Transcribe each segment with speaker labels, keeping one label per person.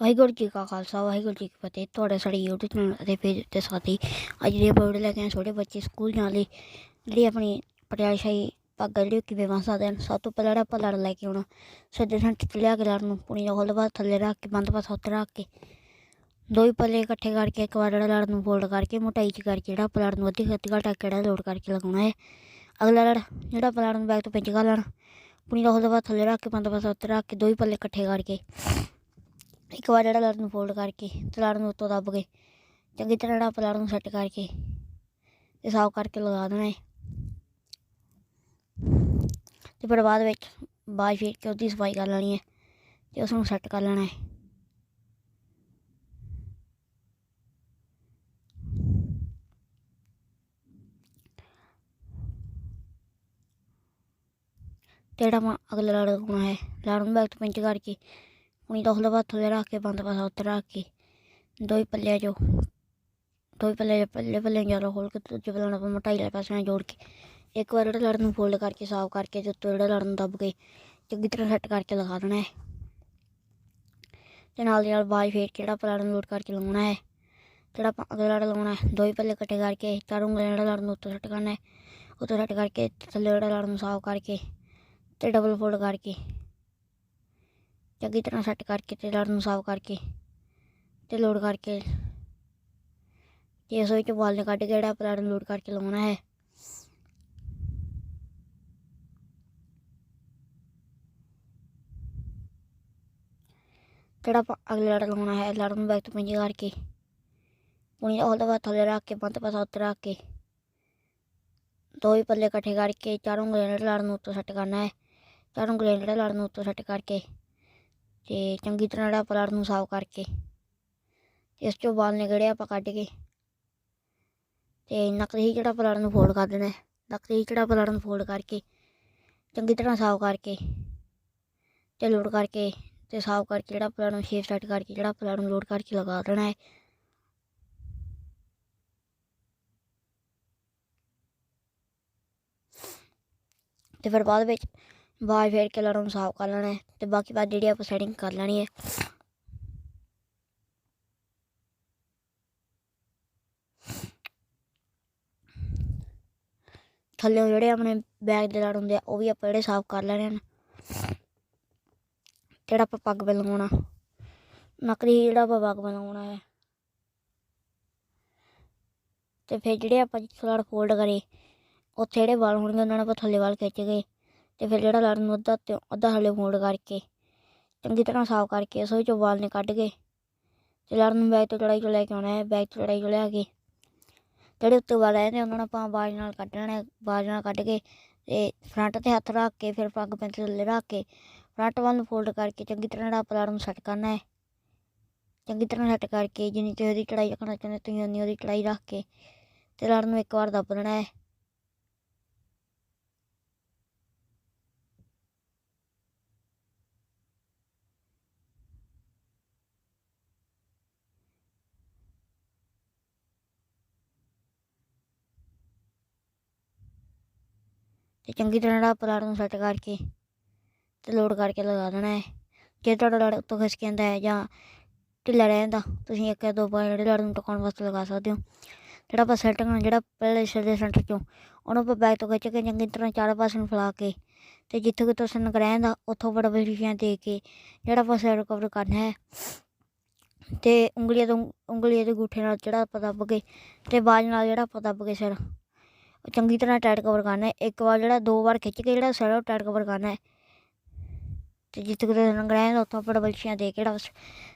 Speaker 1: ਵਾਹਿਗੁਰੂ ਜੀ ਕਾ ਖਾਲਸਾ, ਵਾਹਿਗੁਰੂ ਜੀ ਕੀ ਫਤਿਹ। ਤੁਹਾਡਾ ਸਾਡੇ YouTube ਚੈਨਲ ਅਤੇ ਫੇਸ ਉੱਤੇ ਸਾਥੀ ਅੱਜ ਦੇ ਬਰੋਡ ਲੈ ਕੇ ਆਏ ਛੋਟੇ ਬੱਚੇ ਸਕੂਲ ਜਾਣ ਲਈ, ਜਿਹੜੀ ਆਪਣੀ ਪਟਿਆਲਾ ਸ਼ਾਹੀ ਪੱਗ ਜਿਹੜੀ ਉਹ ਕਿਵੇਂ ਬੰਨ ਸਕਦੇ ਹਨ, ਸਭ ਤੋਂ ਪਹਿਲਾਂ ਜਿਹੜਾ ਆਪਾਂ ਲੜ ਲੈ ਕੇ ਆਉਣਾ। ਸਿੱਧੇ ਸੈਂਟਰ ਲਿਆ ਕੇ ਲੜ ਨੂੰ ਪੁਣੀ ਦਾ ਹੋਲ ਬਾਅਦ ਥੱਲੇ ਰੱਖ ਕੇ, ਬੰਦ ਪਾਸਾ ਉੱਤੇ ਰੱਖ ਕੇ। ਦੋ ਹੀ ਪੱਲੇ ਇਕੱਠੇ ਕਰਕੇ, ਇੱਕ ਵਾਰ ਜਿਹੜਾ ਲੜ ਨੂੰ ਫੋਲਡ ਕਰਕੇ, ਮੋਟਾਈ ਚ ਕਰਕੇ, ਜਿਹੜਾ ਆਪਾਂ ਲੜ ਨੂੰ ਅੱਧੀ ਖੱਤੀ ਘਟਾ ਕੇ ਜਿਹੜਾ ਲੋਡ ਕਰਕੇ ਲਗਾਉਣਾ ਹੈ। ਅਗਲਾ ਲੜ, ਜਿਹੜਾ ਆਪਾਂ ਲੜ ਨੂੰ ਬੈਕ ਤੋਂ ਪਿੰਜ ਕਰ ਲੈਣਾ ਪੁਣੀ ਦਾ ਹੋਲ ਬਾਅਦ ਥੱਲੇ ਰੱਖ ਕੇ, ਬੰਦ ਪਾਸਾ ਉੱਤੇ ਰੱਖ ਕੇ, ਦੋ ਹੀ ਪੱਲੇ ਇਕੱਠੇ ਕਰਕੇ। ਇੱਕ ਵਾਰ ਜਿਹੜਾ ਲੜ ਨੂੰ ਫੋਲਡ ਕਰਕੇ ਤੇ ਲੜ ਨੂੰ ਉੱਤੋਂ ਦੱਬ ਕੇ, ਚੰਗੀ ਤਰ੍ਹਾਂ ਜਿਹੜਾ ਆਪਾਂ ਨੂੰ ਸੈੱਟ ਕਰਕੇ ਤੇ ਸਾਫ਼ ਕਰਕੇ ਲਗਾ ਦੇਣਾ ਹੈ। ਤੇ ਫਿਰ ਬਾਅਦ ਵਿੱਚ ਬਾਅਦ ਫਿਰ ਕੇ ਉਹਦੀ ਸਫ਼ਾਈ ਕਰ ਲੈਣੀ ਹੈ ਤੇ ਉਸ ਨੂੰ ਸੈੱਟ ਕਰ ਲੈਣਾ ਹੈ। ਤੇ ਜਿਹੜਾ ਆਪਾਂ ਅਗਲਾ ਲੜ ਲਗਾਉਣਾ ਹੈ ਲੜ ਨੂੰ ਬੈਕ ਤੋਂ ਪਿੰਚ ਕਰਕੇ ਪੁਣੀ ਦਾ ਉਹਦੇ ਬਾਅਦ ਥੱਲੇ ਰੱਖ ਕੇ ਬੰਦ ਪਾਸਾ ਉੱਤੇ ਰੱਖ ਕੇ ਦੋ ਹੀ ਪੱਲਿਆਂ ਚੋਂ ਦੋ ਹੀ ਪੱਲੇ ਪੱਲੇ ਪੱਲੇ ਜ਼ਿਆਦਾ ਖੋਲ ਕੇ ਦੂਜੇ ਪੱਲੇ ਨੂੰ ਆਪਾਂ ਮੋਟਾਈ ਵਾਲੇ ਪਾਸੇ ਨਾਲ ਜੋੜ ਕੇ ਇੱਕ ਵਾਰ ਜਿਹੜਾ ਲੜਨ ਨੂੰ ਫੋਲਡ ਕਰਕੇ ਸਾਫ਼ ਕਰਕੇ ਤੇ ਉੱਤੋਂ ਜਿਹੜਾ ਲੜਨ ਨੂੰ ਦੱਬ ਕੇ ਚੰਗੀ ਤਰ੍ਹਾਂ ਸੈੱਟ ਕਰਕੇ ਲਗਾ ਦੇਣਾ ਹੈ ਤੇ ਨਾਲ ਦੀ ਨਾਲ ਬਾਜ ਫੇਰ ਕੇ ਜਿਹੜਾ ਆਪਾਂ ਲੜ ਨੂੰ ਲੋਡ ਕਰਕੇ ਲਾਉਣਾ ਹੈ ਜਿਹੜਾ ਆਪਾਂ ਅਗਲਾ ਲੜ ਲਾਉਣਾ ਹੈ ਦੋ ਹੀ ਪੱਲੇ ਇਕੱਠੇ ਕਰਕੇ ਚਾਰ ਉਂਗਲਾਂ ਜਿਹੜਾ ਲੜ ਨੂੰ ਉੱਤੋਂ ਸੈੱਟ ਕਰਨਾ ਹੈ ਉੱਤੋਂ ਸੈੱਟ ਕਰਕੇ ਥੱਲੇ ਜਿਹੜਾ ਲੜ ਨੂੰ ਸਾਫ਼ ਕਰਕੇ ਤੇ ਡਬਲ ਫੋਲਡ ਕਰਕੇ ਚੰਗੀ ਤਰ੍ਹਾਂ ਸੈੱਟ ਕਰਕੇ ਤੇ ਲੜ ਨੂੰ ਸਾਫ਼ ਕਰਕੇ ਤੇ ਲੋਡ ਕਰਕੇ ਤੇ ਇਸ ਵਿੱਚ ਵਾਲ ਕੱਢ ਕੇ ਜਿਹੜਾ ਪਲਾਟ ਨੂੰ ਲੋਡ ਕਰਕੇ ਲਾਉਣਾ ਹੈ। ਜਿਹੜਾ ਆਪਾਂ ਅਗਲੇ ਲੜ ਲਾਉਣਾ ਹੈ ਲੜ ਨੂੰ ਬੈਕ ਤੋਂ ਪਿੰਜ ਕਰਕੇ ਪੁਣੀ ਉਹਦੇ ਬਾਅਦ ਥੱਲੇ ਰੱਖ ਕੇ ਬੰਦ ਪਾਸਾ ਉੱਤੇ ਰੱਖ ਕੇ, ਦੋ ਹੀ ਪੱਲੇ ਇਕੱਠੇ ਕਰਕੇ, ਚਾਰੋਂ ਉਂਗਲਾਂ ਲੜ ਨੂੰ ਉੱਤੋਂ ਸੈੱਟ ਕਰਨਾ ਹੈ। ਚਾਰੋਂ ਉਂਗਲਾਂ ਜਿਹੜੇ ਲੜ ਨੂੰ ਉੱਤੋਂ ਸੈੱਟ ਕਰਕੇ ਤੇ ਚੰਗੀ ਤਰ੍ਹਾਂ ਜਿਹੜਾ ਪਲਾਟ ਨੂੰ ਸਾਫ਼ ਕਰਕੇ ਇਸ ਚੋਂ ਵਾਲ ਨਿਕੜੇ ਆਪਾਂ ਕੱਢ ਕੇ ਤੇ ਨਕਲੀ ਹੀ ਜਿਹੜਾ ਪਲਾਟ ਨੂੰ ਫੋਲਡ ਕਰ ਦੇਣਾ ਹੈ। ਨਕਲੀ ਜਿਹੜਾ ਪਲਾਟ ਨੂੰ ਫੋਲਡ ਕਰਕੇ ਚੰਗੀ ਤਰ੍ਹਾਂ ਸਾਫ਼ ਕਰਕੇ ਤੇ ਲੋਡ ਕਰਕੇ ਤੇ ਸਾਫ਼ ਕਰਕੇ ਜਿਹੜਾ ਪਲਾਟ ਨੂੰ ਸ਼ੇਪ ਸੈੱਟ ਕਰਕੇ ਜਿਹੜਾ ਪਲਾਟ ਨੂੰ ਲੋਡ ਕਰਕੇ ਲਗਾ ਦੇਣਾ ਹੈ। ਤੇ ਫਿਰ ਬਾਅਦ ਵਿੱਚ ਬਾਅਦ ਫੇਰ ਕੇ ਲੜਨ ਨੂੰ ਸਾਫ਼ ਕਰ ਲੈਣਾ ਹੈ ਤੇ ਬਾਕੀ ਬਾਅਦ ਜਿਹੜੀ ਆਪਾਂ ਸੈਟਿੰਗ ਕਰ ਲੈਣੀ ਹੈ। ਥੱਲੇ ਜਿਹੜੇ ਆਪਣੇ ਬੈਗ ਦੇ ਲੜ ਹੁੰਦੇ ਆ, ਉਹ ਵੀ ਆਪਾਂ ਜਿਹੜੇ ਸਾਫ਼ ਕਰ ਲੈਣੇ ਹਨ। ਜਿਹੜਾ ਆਪਾਂ ਪੱਗ ਤੇ ਲਗਾਉਣਾ ਨਕਲੀ ਜਿਹੜਾ ਆਪਾਂ ਪੱਗ ਤੇ ਲਗਾਉਣਾ ਹੈ। ਤੇ ਫਿਰ ਜਿਹੜੇ ਆਪਾਂ ਜਿੱਥੇ ਲੜ ਫੋਲਡ ਕਰੇ, ਉੱਥੇ ਜਿਹੜੇ ਵਾਲ ਹੋਣਗੇ, ਉਹਨਾਂ ਨੂੰ ਆਪਾਂ ਥੱਲੇ ਵਾਲ ਖਿੱਚ ਗਏ ਤੇ ਫਿਰ ਜਿਹੜਾ ਲੜਨ ਨੂੰ ਅੱਧਾ ਤੇ ਅੱਧਾ ਥੱਲੇ ਫੋਲਡ ਕਰਕੇ, ਚੰਗੀ ਤਰ੍ਹਾਂ ਸਾਫ਼ ਕਰਕੇ ਉਸ ਵਿੱਚੋਂ ਵਾਲ ਨੇ ਕੱਢ ਕੇ ਤੇ ਲੜਨ ਨੂੰ ਬੈਗ ਤੋਂ ਚੜਾਈ ਚੋਂ ਲੈ ਕੇ ਆਉਣਾ ਹੈ, ਬੈਗ ਤੋਂ ਚੜਾਈ ਚੋਂ ਲਿਆ ਕੇ। ਜਿਹੜੇ ਉੱਤੇ ਵਾਲ ਆਏ ਨੇ, ਉਹਨਾਂ ਨੂੰ ਆਪਾਂ ਬਾਜ ਨਾਲ ਕੱਢਣਾ ਬਾਜ ਨਾਲ ਕੱਢ ਕੇ ਤੇ ਫਰੰਟ ਤੇ ਹੱਥ ਰੱਖ ਕੇ, ਫਿਰ ਪੱਗ ਪੈਂਚਰ ਥੱਲੇ ਰੱਖ ਕੇ, ਫਰੰਟ ਵੱਲ ਨੂੰ ਫੋਲਡ ਕਰਕੇ ਚੰਗੀ ਤਰ੍ਹਾਂ ਜਿਹੜਾ ਪਲਾਟ ਨੂੰ ਸੈੱਟ ਕਰਨਾ ਹੈ, ਚੰਗੀ ਤਰ੍ਹਾਂ ਸੈੱਟ ਕਰਕੇ ਜਿੰਨੀ ਤੇ ਉਹਦੀ ਚੜਾਈ ਰੱਖਣਾ ਚਾਹੁੰਦੇ ਤੁਸੀਂ ਉਨੀ ਉਹਦੀ ਚੜਾਈ ਰੱਖ ਕੇ ਤੇ ਲੜ ਨੂੰ ਇੱਕ ਵਾਰ ਦੱਬ ਦੇਣਾ ਹੈ। ਤੇ ਚੰਗੀ ਤਰ੍ਹਾਂ ਜਿਹੜਾ ਪਲਾਟ ਨੂੰ ਸੈੱਟ ਕਰਕੇ ਤੇ ਲੋਡ ਕਰਕੇ ਲਗਾ ਦੇਣਾ ਹੈ। ਜੇ ਤੁਹਾਡਾ ਲੜ ਉੱਤੋਂ ਖਿਸਕ ਜਾਂਦਾ ਹੈ ਜਾਂ ਢਿੱਲਾ ਰਹਿ ਜਾਂਦਾ, ਤੁਸੀਂ ਇੱਕ ਦੋ ਬਾਰ ਜਿਹੜੇ ਲੜ ਨੂੰ ਟਿਕਾਉਣ ਵਾਸਤੇ ਲਗਾ ਸਕਦੇ ਹੋ। ਜਿਹੜਾ ਆਪਾਂ ਸੈੱਟ ਕਰਨਾ, ਜਿਹੜਾ ਪਹਿਲੇ ਸਿਰ ਦੇ ਸੈਂਟਰ ਚੋਂ, ਉਹਨੂੰ ਆਪਾਂ ਬੈਕ ਤੋਂ ਖਿੱਚ ਕੇ ਚੰਗੀ ਤਰ੍ਹਾਂ ਚਾਰ ਪਾਸੇ ਨੂੰ ਫੈਲਾ ਕੇ ਤੇ ਜਿੱਥੋਂ ਕਿਤੋਂ ਸਨਕ ਰਹਿੰਦਾ ਉੱਥੋਂ ਬੜਾ ਬੜੀਆਂ ਦੇ ਕੇ ਜਿਹੜਾ ਆਪਾਂ ਸਾਈਡ ਕਵਰ ਕਰਨਾ ਹੈ। ਤੇ ਉਂਗਲੀਆਂ ਤੋਂ, ਉਂਗਲੀਆਂ ਦੇ ਗੂਠੇ ਨਾਲ ਜਿਹੜਾ ਆਪਾਂ ਦੱਬ ਕੇ ਤੇ ਬਾਜ ਨਾਲ ਜਿਹੜਾ ਆਪਾਂ ਦੱਬ ਕੇ ਸਿਰ ਚੰਗੀ ਤਰ੍ਹਾਂ ਟਾਈਟ ਕਵਰ ਕਰਨਾ ਹੈ। ਇੱਕ ਵਾਰ ਜਿਹੜਾ ਦੋ ਵਾਰ ਖਿੱਚ ਕੇ ਜਿਹੜਾ ਸਿਰ ਉਹ ਟਾਈਟ ਕਵਰ ਕਰਨਾ ਹੈ। ਤੇ ਜਿੱਥੇ ਕਿਤੇ ਰੰਗ ਉੱਥੋਂ ਆਪਾਂ ਡਬਲਸ਼ੀਆਂ ਦੇ ਕੇ ਜਿਹੜਾ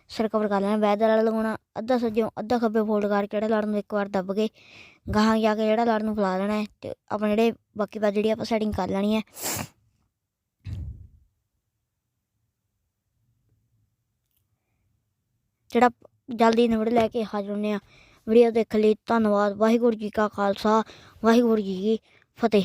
Speaker 1: ਸਿਰ ਕਵਰ ਕਰ ਲੈਣਾ ਬੈਦ ਦਾ ਲਗਾਉਣਾ, ਅੱਧਾ ਸੱਜਿਓਂ, ਅੱਧਾ ਖੱਬੇ ਫੋਲਡ ਕਰਕੇ ਜਿਹੜਾ ਲੜ ਨੂੰ ਇੱਕ ਵਾਰ ਦੱਬ ਕੇ, ਗਾਹਾਂ ਜਾ ਕੇ ਜਿਹੜਾ ਲੜ ਨੂੰ ਫੈਲਾ ਲੈਣਾ ਹੈ ਤੇ ਆਪਣੇ ਜਿਹੜੇ ਬਾਕੀ ਬਾਅਦ ਜਿਹੜੀ ਆਪਾਂ ਸੈਟਿੰਗ ਕਰ ਲੈਣੀ ਹੈ। ਜਿਹੜਾ ਜਲਦੀ ਨਿਬੜ ਲੈ ਕੇ ਹਾਜ਼ਰ ਹੁੰਦੇ ਆ ਵੀਡੀਓ ਦੇਖਣ ਲਈ। ਧੰਨਵਾਦ। ਵਾਹਿਗੁਰੂ ਜੀ ਕਾ ਖਾਲਸਾ। ਵਾਹਿਗੁਰੂ ਜੀ ਕੀ ਫਤਿਹ।